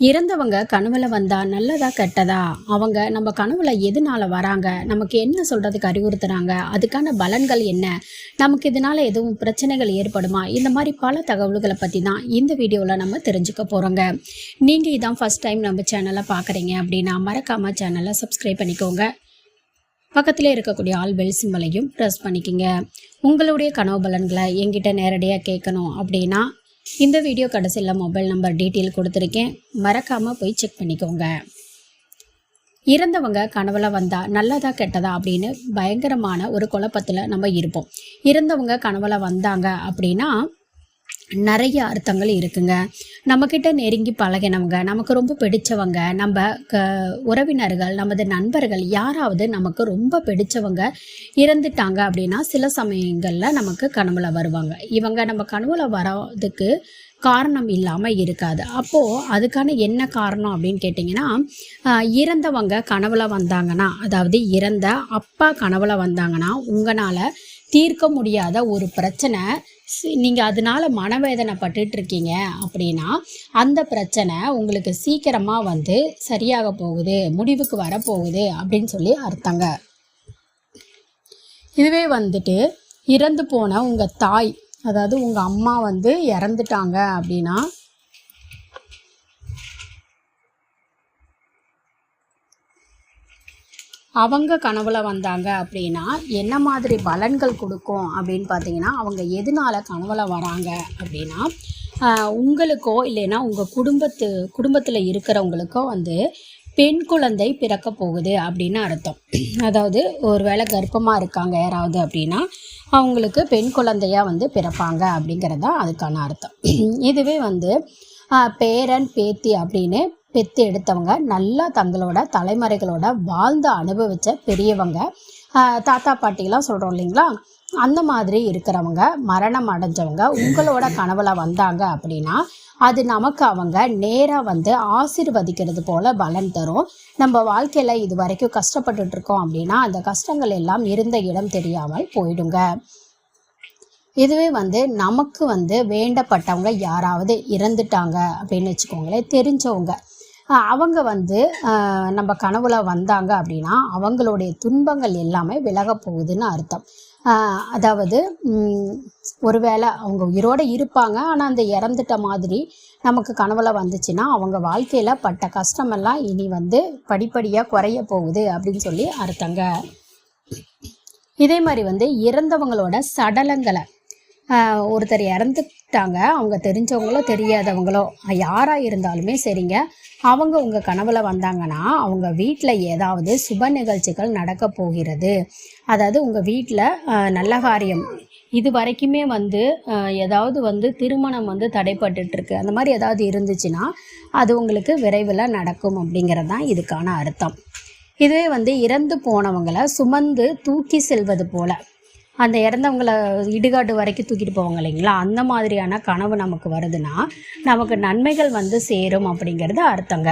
இறந்தவங்க கனவுல வந்தா நல்லதா கெட்டதா? அவங்க நம்ம கனவுல எதனால வராங்க? நமக்கு என்ன சொல்றதுக்கு அறிவுறுத்துறாங்க? அதுக்கான பலன்கள் என்ன? நமக்கு இதனால எதுவும் பிரச்சனைகள் ஏற்படுமா? இந்த மாதிரி பல தகவல்களை பற்றி தான் இந்த வீடியோவில் நம்ம தெரிஞ்சுக்க போகிறோங்க நீங்கள் இதான் ஃபர்ஸ்ட் டைம் நம்ம சேனலை பார்க்குறீங்க அப்படின்னா மறக்காம சேனலை சப்ஸ்கிரைப் பண்ணிக்கோங்க. பக்கத்தில் இருக்கக்கூடிய ஆள் பெல் சிம்பலையும் ப்ரெஸ் பண்ணிக்கோங்க. உங்களுடைய கனவு பலன்களை எங்கிட்ட நேரடியாக கேட்கணும் அப்படின்னா இந்த வீடியோ கடைசியில் மொபைல் நம்பர் டீட்டெயில் கொடுத்துருக்கேன். மறக்காமல் போய் செக் பண்ணிக்கோங்க. இறந்தவங்க கனவுல வந்தா நல்லதா கெட்டதா அப்படின்னு பயங்கரமான ஒரு குழப்பத்தில் நம்ம இருப்போம். இறந்தவங்க கனவுல வந்தாங்க அப்படின்னா நிறைய அர்த்தங்கள் இருக்குங்க. நம்மக்கிட்ட நெருங்கி பழகினவங்க நமக்கு ரொம்ப பிடிச்சவங்க நம்ம க உறவினர்கள் நமது நண்பர்கள் யாராவது நமக்கு ரொம்ப பிடிச்சவங்க இறந்துட்டாங்க அப்படின்னா சில சமயங்களில் நமக்கு கனவுல வருவாங்க. இவங்க நம்ம கனவுல வர்றதுக்கு காரணம் இல்லாமல் இருக்காது. அப்போது அதுக்கான என்ன காரணம் அப்படின்னு கேட்டிங்கன்னா இறந்தவங்க கனவுல வந்தாங்கன்னா அதாவது இறந்த அப்பா கனவுல வந்தாங்கன்னா உங்களால் தீர்க்க முடியாத ஒரு பிரச்சனை நீங்கள் அதனால மனவேதனை பட்டுட்டு இருக்கீங்க அப்படின்னா அந்த பிரச்சனை உங்களுக்கு சீக்கிரமாக வந்து சரியாக போகுது முடிவுக்கு வரப்போகுது அப்படின்னு சொல்லி அர்த்தங்க. இதுவே வந்துட்டு இறந்து போன உங்கள் தாய் அதாவது உங்கள் அம்மா வந்து இறந்துட்டாங்க அப்படின்னா அவங்க கனவுல வந்தாங்க அப்படின்னா என்ன மாதிரி பலன்கள் கொடுக்கும் அப்படின்னு பார்த்தீங்கன்னா அவங்க எதனால கனவுல வராங்க அப்படின்னா உங்களுக்கோ இல்லைன்னா உங்கள் குடும்பத்து குடும்பத்தில் இருக்கிறவங்களுக்கோ வந்து பெண் குழந்தை பிறக்க போகுது அப்படின்னு அர்த்தம். அதாவது ஒருவேளை கர்ப்பமாக இருக்காங்க யாராவது அப்படின்னா அவங்களுக்கு பெண் குழந்தையாக வந்து பிறப்பாங்க அப்படிங்கிறது தான் அதுக்கான அர்த்தம். இதுவே வந்து பேரன் பேத்தி அப்படின்னு பெற்று எடுத்தவங்க நல்லா தங்களோட தலைமுறைகளோட வாழ்ந்து அனுபவித்த பெரியவங்க. தாத்தா பாட்டிலாம் சொல்கிறோம் இல்லைங்களா? அந்த மாதிரி இருக்கிறவங்க மரணம் அடைஞ்சவங்க உங்களோட கனவுல வந்தாங்க அப்படின்னா அது நமக்கு அவங்க நேராக வந்து ஆசிர்வதிக்கிறது போல பலன் தரும். நம்ம வாழ்க்கையில் இது வரைக்கும் கஷ்டப்பட்டுட்டு இருக்கோம் அப்படின்னா அந்த கஷ்டங்கள் எல்லாம் இருந்த இடம் தெரியாமல் போயிடுங்க. இதுவே வந்து நமக்கு வந்து வேண்டப்பட்டவங்க யாராவது இறந்துட்டாங்க அப்படின்னு வச்சுக்கோங்களேன் தெரிஞ்சவங்க. அவங்க வந்து நம்ம கனவுல வந்தாங்க அப்படின்னா அவங்களுடைய துன்பங்கள் எல்லாமே விலக போகுதுன்னு அர்த்தம். அதாவது ஒருவேளை அவங்க உயிரோட இருப்பாங்க ஆனால் அந்த இறந்துட்ட மாதிரி நமக்கு கனவுல வந்துச்சுன்னா அவங்க வாழ்க்கையில் பட்ட கஷ்டமெல்லாம் இனி வந்து படிப்படியாக குறைய போகுது அப்படின்னு சொல்லி அர்த்தங்க. இதே மாதிரி வந்து இறந்தவங்களோட சடலங்களை ஒருத்தர் இறந்துட்டாங்க. அவங்க தெரிஞ்சவங்களோ தெரியாதவங்களோ யாராக இருந்தாலுமே சரிங்க. அவங்க உங்கள் கனவில் வந்தாங்கன்னா அவங்க வீட்டில் ஏதாவது சுப நிகழ்ச்சிகள் நடக்க போகிறது. அதாவது உங்கள் வீட்டில் நல்ல காரியம். இது வரைக்குமே வந்து ஏதாவது வந்து திருமணம் வந்து தடைப்பட்டுருக்கு அந்த மாதிரி ஏதாவது இருந்துச்சுன்னா அது உங்களுக்கு விரைவில் நடக்கும் அப்படிங்கிறது தான் இதுக்கான அர்த்தம். இதுவே வந்து இறந்து போனவங்களை சுமந்து தூக்கி செல்வது போல. அந்த இறந்தவங்கள இடுகாடு வரைக்கும் தூக்கிட்டு போவாங்க இல்லைங்களா? அந்த மாதிரியான கனவு நமக்கு வருதுன்னா நமக்கு நன்மைகள் வந்து சேரும் அப்படிங்கிறது அர்த்தங்க.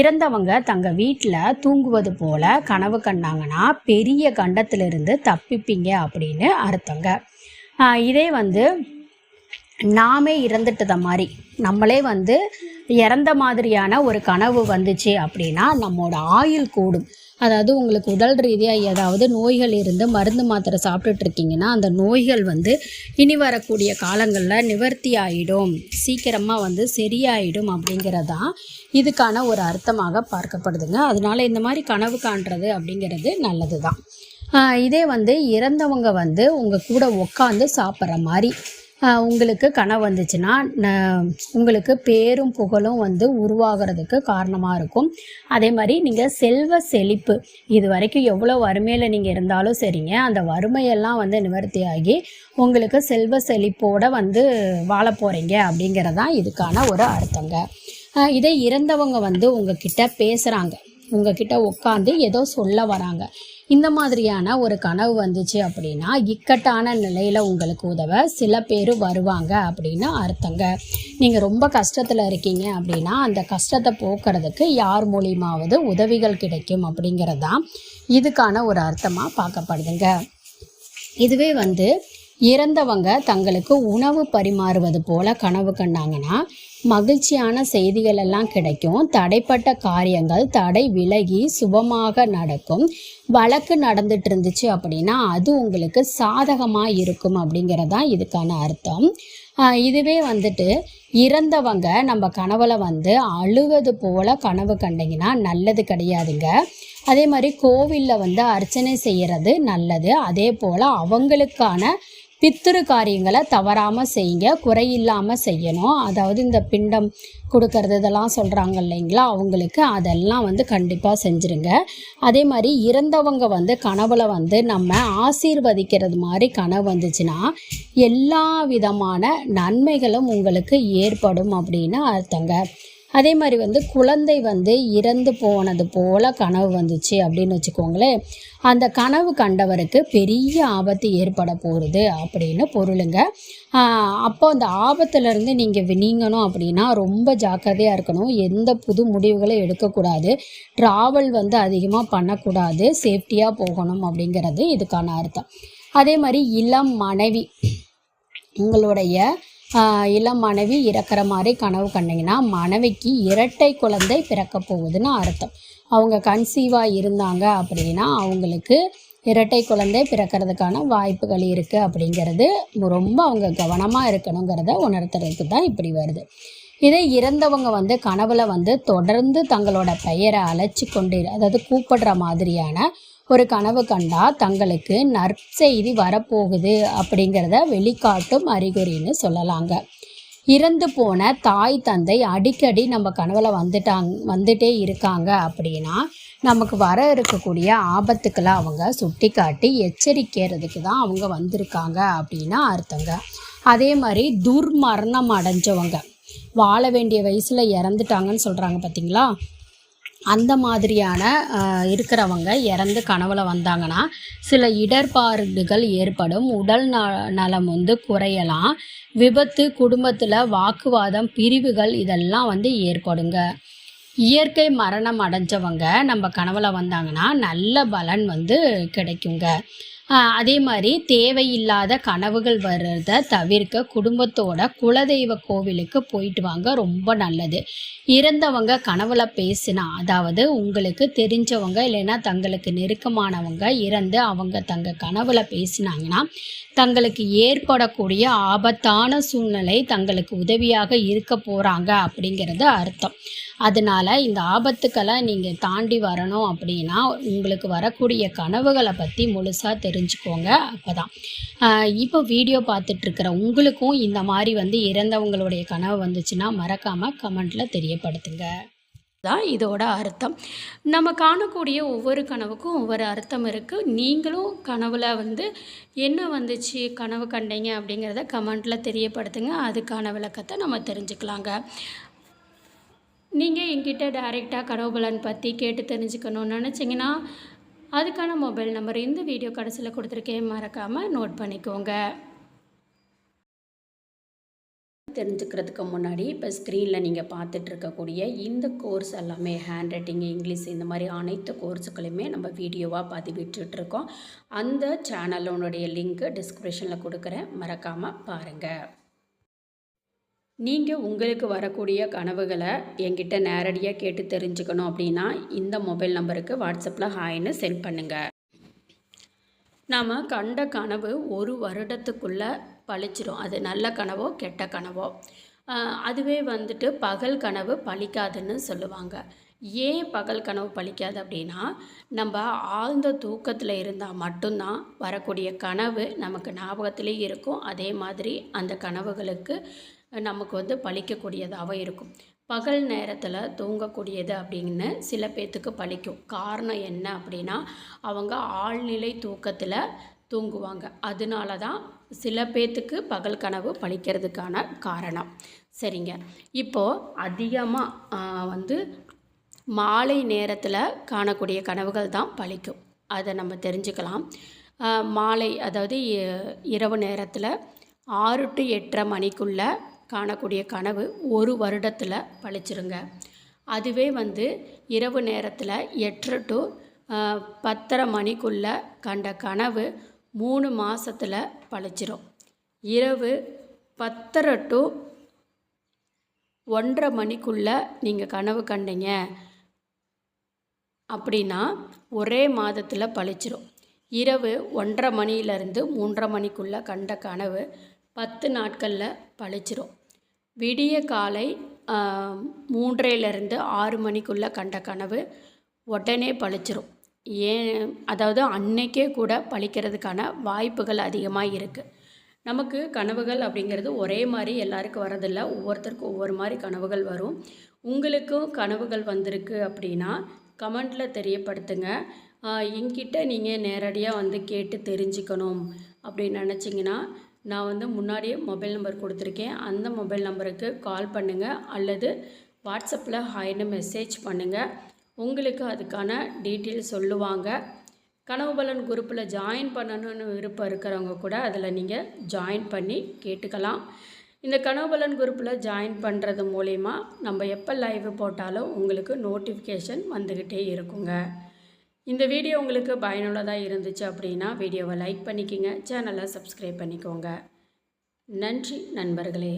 இறந்தவங்க தங்க வீட்டில் தூங்குவது போல கனவு கண்டாங்கன்னா பெரிய கண்டத்திலிருந்து தப்பிப்பீங்க அப்படின்னு அர்த்தங்க. இதே வந்து நாமே இறந்துட்டத மாதிரி நம்மளே வந்து இறந்த மாதிரியான ஒரு கனவு வந்துச்சு அப்படின்னா நம்மளோட ஆயுள் கூடும். அதாவது உங்களுக்கு உடல் ரீதியாக ஏதாவது நோய்கள் இருந்து மருந்து மாத்திரை சாப்பிட்டுட்டு இருக்கீங்கன்னா அந்த நோய்கள் வந்து இனி வரக்கூடிய காலங்களில் நிவர்த்தி ஆகிடும் சீக்கிரமாக வந்து சரியாயிடும் அப்படிங்கிறதான் இதுக்கான ஒரு அர்த்தமாக பார்க்கப்படுதுங்க. அதனால இந்த மாதிரி கனவு காண்றது அப்படிங்கிறது நல்லது தான் இதே வந்து இறந்தவங்க வந்து உங்கள் கூட உட்காந்து சாப்பிட்ற மாதிரி. உங்களுக்கு கனவு வந்துச்சுன்னா ந- உங்களுக்கு பேரும் புகழும் வந்து உருவாகிறதுக்கு காரணமாக இருக்கும். அதே மாதிரி நீங்கள் செல்வ செழிப்பு இது வரைக்கும் எவ்வளோ வறுமையில் நீங்கள் இருந்தாலும் சரிங்க அந்த வறுமையெல்லாம் வந்து நிவர்த்தியாகி உங்களுக்கு செல்வ செழிப்போடு வந்து வாழ போகிறீங்க அப்படிங்கிறதான் இதுக்கான ஒரு அர்த்தங்க. இதே இறந்தவங்க வந்து உங்ககிட்ட பேசுகிறாங்க உங்ககிட்ட உட்காந்து ஏதோ சொல்ல வராங்க. இந்த மாதிரியான ஒரு கனவு வந்துச்சு அப்படின்னா இக்கட்டான நிலையில் உங்களுக்கு உதவ சில பேர் வருவாங்க அப்படின்னு அர்த்தங்க. நீங்கள் ரொம்ப கஷ்டத்தில் இருக்கீங்க அப்படின்னா அந்த கஷ்டத்தை போக்குறதுக்கு யார் மூலியமாவது உதவிகள் கிடைக்கும் அப்படிங்கிறது தான் இதுக்கான ஒரு அர்த்தமாக பார்க்கப்படுதுங்க. இதுவே வந்து இறந்தவங்க தங்களுக்கு உணவு பரிமாறுவது போல கனவு கண்டாங்கன்னா மகிழ்ச்சியான செய்திகள் எல்லாம் கிடைக்கும். தடைப்பட்ட காரியங்கள் தடை விலகி சுபமாக நடக்கும். வழக்கு நடந்துட்டு இருந்துச்சு அப்படின்னா அது உங்களுக்கு சாதகமாக இருக்கும் அப்படிங்கிறதான் இதுக்கான அர்த்தம். இதுவே வந்துட்டு இறந்தவங்க நம்ம கனவுல வந்து அழுவது போல கனவு கண்டீங்கன்னா நல்லது கிடையாதுங்க. அதே மாதிரி கோவிலில் வந்து அர்ச்சனை செய்கிறது நல்லது. அதே போல் அவங்களுக்கான பித்திரு காரியங்களை தவறாமல் செய்யுங்க குறையில்லாமல் செய்யணும். அதாவது இந்த பிண்டம் கொடுக்கறது இதெல்லாம் சொல்கிறாங்க இல்லைங்களா? அவங்களுக்கு அதெல்லாம் வந்து கண்டிப்பாக செஞ்சுருங்க. அதே மாதிரி இறந்தவங்க வந்து கனவுல வந்து நம்ம ஆசீர்வதிக்கிறது மாதிரி கனவு வந்துச்சுன்னா எல்லா விதமான நன்மைகளும் உங்களுக்கு ஏற்படும் அப்படின்னு அர்த்தங்க. அதே மாதிரி வந்து குழந்தை வந்து இறந்து போனது போல கனவு வந்துச்சு அப்படின்னு வச்சுக்கோங்களேன். அந்த கனவு கண்டவருக்கு பெரிய ஆபத்து ஏற்பட போகிறது அப்படின்னு பொருளுங்க. அப்போ அந்த ஆபத்துலேருந்து நீங்கள் நீங்கணும் அப்படின்னா ரொம்ப ஜாக்கிரதையாக இருக்கணும். எந்த புது முடிவுகளை எடுக்கக்கூடாது. ட்ராவல் வந்து அதிகமாக பண்ணக்கூடாது. சேஃப்டியாக போகணும் அப்படிங்கிறது இதுக்கான அர்த்தம். அதே மாதிரி இளம் மனைவி உங்களுடைய இளம் மனைவி இறக்குற மாதிரி கனவு கண்டிங்கன்னா மனைவிக்கு இரட்டை குழந்தை பிறக்க போகுதுன்னு அர்த்தம். அவங்க கன்சீவாக இருந்தாங்க அப்படின்னா அவங்களுக்கு இரட்டை குழந்தை பிறக்கிறதுக்கான வாய்ப்புகள் இருக்குது அப்படிங்கிறது ரொம்ப அவங்க கவனமாக இருக்கணுங்கிறத உணர்த்துறதுக்கு தான் இப்படி வருது. இதே இறந்தவங்க வந்து கனவுல வந்து தொடர்ந்து தங்களோட பெயரை அழைச்சி கொண்டு அதாவது கூப்பிடுற மாதிரியான ஒரு கனவு கண்டா தங்களுக்கு நற்செய்தி வரப்போகுது அப்படிங்கிறத வெளிக்காட்டும் அறிகுறின்னு சொல்லலாங்க. இறந்து போன தாய் தந்தை அடிக்கடி நம்ம கனவுல வந்துட்டாங்க வந்துட்டே இருக்காங்க அப்படின்னா நமக்கு வர இருக்கக்கூடிய ஆபத்துக்களை அவங்க சுட்டி காட்டி எச்சரிக்கிறதுக்கு தான் அவங்க வந்திருக்காங்க அப்படின்னா அர்த்தங்க. அதே மாதிரி துர்மரணம் அடைஞ்சவங்க. வாழ வேண்டிய வயசில் இறந்துட்டாங்கன்னு சொல்கிறாங்க பார்த்தீங்களா அந்த மாதிரியான இருக்கிறவங்க இறந்து கனவுல வந்தாங்கன்னா சில இடர்பாடுகள் ஏற்படும். உடல் ந நலம் வந்து குறையலாம். விபத்து குடும்பத்தில் வாக்குவாதம் பிரிவுகள் இதெல்லாம் வந்து ஏற்படுங்க. இயற்கை மரணம் அடைஞ்சவங்க நம்ம கனவுல வந்தாங்கன்னா நல்ல பலன் வந்து கிடைக்குங்க. அதே மாதிரி தேவையில்லாத கனவுகள் வர்றத தவிர்க்க குடும்பத்தோட குலதெய்வ கோவிலுக்கு போயிட்டு வாங்க ரொம்ப நல்லது. இறந்தவங்க கனவுல பேசினா அதாவது உங்களுக்கு தெரிஞ்சவங்க இல்லைன்னா தங்களுக்கு நெருக்கமானவங்க இறந்து அவங்க தங்க கனவுல பேசினாங்கன்னா தங்களுக்கு ஏற்படக்கூடிய ஆபத்தான சூழ்நிலை தங்களுக்கு உதவியாக இருக்க போகிறாங்க அப்படிங்கிறது அர்த்தம். அதனால இந்த ஆபத்துக்களை நீங்கள் தாண்டி வரணும் அப்படின்னா உங்களுக்கு வரக்கூடிய கனவுகளை பற்றி முழுசாக தெரிஞ்சுக்கோங்க அப்போ தான் இப்போ வீடியோ பார்த்துட்ருக்கிற உங்களுக்கும் இந்த மாதிரி வந்து இறந்தவங்களுடைய கனவு வந்துச்சுன்னா மறக்காமல் கமெண்ட்டில் தெரியப்படுத்துங்க. தான் இதோட அர்த்தம். நம்ம காணக்கூடிய ஒவ்வொரு கனவுக்கும் ஒவ்வொரு அர்த்தம் இருக்குது நீங்களும் கனவில் வந்து என்ன வந்துச்சு கனவு கண்டீங்க அப்படிங்கிறத கமெண்ட்டில் தெரியப்படுத்துங்க. அதுக்கான விளக்கத்தை நம்ம தெரிஞ்சுக்கலாங்க. நீங்கள் என்கிட்ட டைரெக்டாக கனவு பலன் பற்றி கேட்டு தெரிஞ்சுக்கணும்னு நினச்சிங்கன்னா அதுக்கான மொபைல் நம்பர் இந்த வீடியோ கடைசியில் கொடுத்துருக்கேன். மறக்காமல் நோட் பண்ணிக்கோங்க. தெரிஞ்சுக்கிறதுக்கு முன்னாடி இப்போ ஸ்க்ரீனில் நீங்கள் பார்த்துட்ருக்கக்கூடிய இந்த கோர்ஸ் எல்லாமே ஹேண்ட் ரைட்டிங் இங்கிலீஷ் இந்த மாதிரி அனைத்து கோர்ஸுகளையுமே நம்ம வீடியோவாக பதிவிட்டுருக்கோம் அந்த சேனலோனுடைய லிங்க்கு டிஸ்கிரிப்ஷனில் கொடுக்குறேன். மறக்காமல் பாருங்கள் நீங்கள் உங்களுக்கு வரக்கூடிய கனவுகளை என்கிட்ட நேரடியாக கேட்டு தெரிஞ்சுக்கணும் அப்படின்னா இந்த மொபைல் நம்பருக்கு வாட்ஸ்அப்பில் ஹாய்னு சென்ட் பண்ணுங்கள் நாம் கண்ட கனவு ஒரு வருடத்துக்குள்ளே பழிச்சிரும். அது நல்ல கனவோ கெட்ட கனவோ. அதுவே வந்துட்டு பகல் கனவு பழிக்காதுன்னு சொல்லுவாங்க. ஏன் பகல் கனவு பழிக்காது அப்படின்னா நம்ம ஆழ்ந்த தூக்கத்தில் இருந்தால் மட்டும்தான் வரக்கூடிய கனவு நமக்கு ஞாபகத்திலே இருக்கும். அதே மாதிரி அந்த கனவுகளுக்கு நமக்கு வந்து பழிக்கக்கூடியதாகவும் இருக்கும். பகல் நேரத்தில் தூங்கக்கூடியது அப்படின்னு சில பேர்த்துக்கு பழிக்கும். காரணம் என்ன அப்படின்னா அவங்க ஆழ்நிலை தூக்கத்தில் தூங்குவாங்க. அதனால தான் சில பேர்த்துக்கு பகல் கனவு பழிக்கிறதுக்கான காரணம். சரிங்க. இப்போது அதிகமாக வந்து மாலை நேரத்தில் காணக்கூடிய கனவுகள் தான் பழிக்கும். அதை நம்ம தெரிஞ்சுக்கலாம். மாலை அதாவது இரவு நேரத்தில் ஆறு டு எட்டரை மணிக்குள்ளே காணக்கூடிய கனவு ஒரு வருடத்தில் பழிச்சிருங்க. அதுவே வந்து இரவு நேரத்தில் எட்டு டு பத்தரை மணிக்குள்ளே கண்ட கனவு மூணு மாதத்தில் பழிச்சிரும். இரவு பத்தரை டு ஒன்றரை மணிக்குள்ளே நீங்கள் கனவு கண்டீங்க அப்படின்னா ஒரே மாதத்தில் பழிச்சிரும். இரவு ஒன்றரை மணியிலேருந்து மூன்றரை மணிக்குள்ளே கண்ட கனவு பத்து நாட்களில் பழிச்சிரும். விடிய காலை மூன்றையிலேருந்து ஆறு மணிக்குள்ளே கண்ட கனவு உடனே பழிச்சிரும். ஏன் அதாவது அன்னைக்கே கூட பழிக்கிறதுக்கான வாய்ப்புகள் அதிகமாக இருக்குது நமக்கு கனவுகள் அப்படிங்கிறது ஒரே மாதிரி எல்லாருக்கும் வரதில்லை ஒவ்வொருத்தருக்கும் ஒவ்வொரு மாதிரி கனவுகள் வரும். உங்களுக்கும் கனவுகள் வந்திருக்கு அப்படின்னா கமெண்டில் தெரியப்படுத்துங்க. என்கிட்ட நீங்கள் நேரடியாக வந்து கேட்டு தெரிஞ்சுக்கணும் அப்படின்னு நினச்சிங்கன்னா நான் வந்து முன்னாடியே மொபைல் நம்பர் கொடுத்துருக்கேன். அந்த மொபைல் நம்பருக்கு கால் பண்ணுங்கள் அல்லது வாட்ஸ்அப்பில் ஹாய்னு மெசேஜ் பண்ணுங்கள் உங்களுக்கு அதுக்கான டீட்டெயில் சொல்லுவாங்க. கனவு பலன் குரூப்பில் ஜாயின் பண்ணணும்னு விருப்பம் இருக்கிறவங்க கூட அதில் நீங்கள் ஜாயின் பண்ணி கேட்டுக்கலாம். இந்த கனவு பலன் குரூப்பில் ஜாயின் பண்ணுறது மூலிமா நம்ம எப்போ லைவ் போட்டாலும் உங்களுக்கு நோட்டிஃபிகேஷன் வந்துக்கிட்டே இருக்குங்க. இந்த வீடியோ உங்களுக்கு பயனுள்ளதாக இருந்துச்சு அப்படின்னா வீடியோவை லைக் பண்ணிக்கோங்க சேனலை சப்ஸ்கிரைப் பண்ணிக்கோங்க. நன்றி நண்பர்களே.